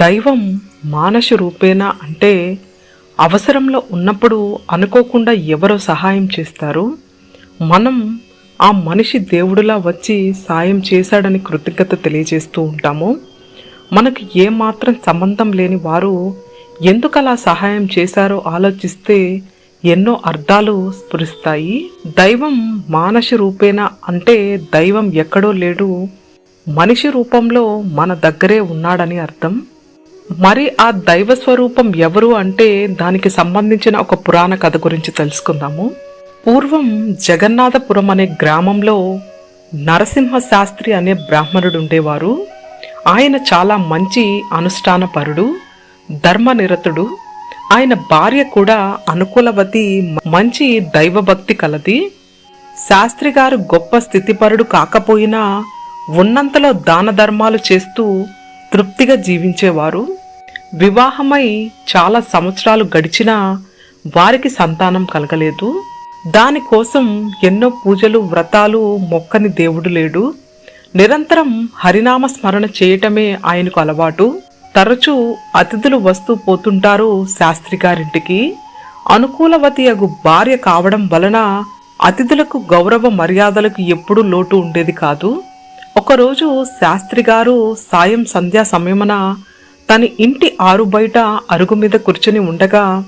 దైవం మానస రూపేణ అంటే అవసరంలో ఉన్నప్పుడు అనుకోకుండా ఎవరో సహాయం చేస్తారు? మనం ఆ మనిషి దేవుడిలా వచ్చి సాయం చేశాడని కృతజ్ఞత తెలియజేస్తూ ఉంటాము. మనకు ఏమాత్రం సంబంధం లేని వారు ఎందుకు అలా సహాయం చేశారో ఆలోచిస్తే ఎన్నో అర్థాలు స్ఫురిస్తాయి. దైవం మానస రూపేణ అంటే దైవం ఎక్కడో లేడు. మనిషి రూపంలో మన దగ్గరే ఉన్నాడని అర్థం. మరి ఆ దైవ స్వరూపం ఎవరు అంటే దానికి సంబంధించిన ఒక పురాణ కథ గురించి తెలుసుకుందాము. పూర్వం జగన్నాథపురం అనే గ్రామంలో నరసింహ శాస్త్రి అనే బ్రాహ్మణుడు ఉండేవారు ఆయన చాలా మంచి అనుష్ఠానపరుడు ధర్మనిరతుడు. ఆయన భార్య కూడా అనుకూలవతి మంచి దైవభక్తి కలది. శాస్త్రి గారు గొప్ప స్థితిపరుడు కాకపోయినా ఉన్నంతలో దాన ధర్మాలు చేస్తూ తృప్తిగా జీవించేవారు. వివాహమై చాలా సంవత్సరాలు గడిచినా వారికి సంతానం కలగలేదు. దానికోసం ఎన్నో పూజలు వ్రతాలు మొక్కని దేవుడు లేడు. నిరంతరం హరినామ స్మరణ చేయటమే ఆయనకు అలవాటు. తరచూ అతిథులు వస్తూ పోతుంటారు శాస్త్రి గారింటికి అనుకూలవతి అగు భార్య కావడం వలన అతిథులకు గౌరవ మర్యాదలకు ఎప్పుడూ లోటు ఉండేది కాదు. ఒకరోజు శాస్త్రి గారు సాయం సంధ్యా సమయమున తన ఇంటి ఆరు బయట అరుగు మీద కూర్చుని ఉండగా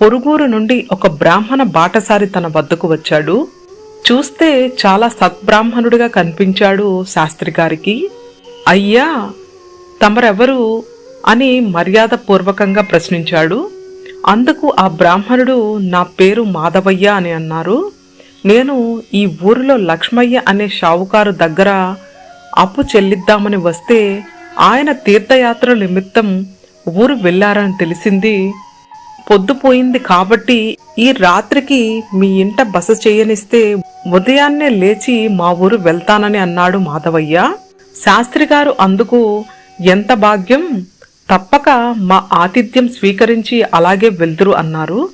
పొరుగూరు నుండి ఒక బ్రాహ్మణ బాటసారి తన వద్దకు వచ్చాడు. చూస్తే చాలా సద్బ్రాహ్మణుడిగా కనిపించాడు శాస్త్రి గారికి. అయ్యా తమరెవరు? అని మర్యాదపూర్వకంగా ప్రశ్నించాడు. అందుకు ఆ బ్రాహ్మణుడు నా పేరు మాధవయ్య అని అన్నారు. నేను ఈ ఊరిలో లక్ష్మయ్య అనే షావుకారు దగ్గర అప్పు చెల్లిద్దామని వస్తే ఆయన తీర్థయాత్ర నిమిత్తం ఊరు వెళ్ళారని తెలిసింది. పొద్దుపోయింది కాబట్టి ఈ రాత్రికి మీ ఇంట బస చేయనిస్తే ఉదయాన్నే లేచి మా ఊరు వెళ్తానని అన్నాడు మాధవయ్య. శాస్త్రి గారు అందుకు ఎంత భాగ్యం? తప్పక మా ఆతిథ్యం స్వీకరించి అలాగే వెళ్తురు అన్నారు.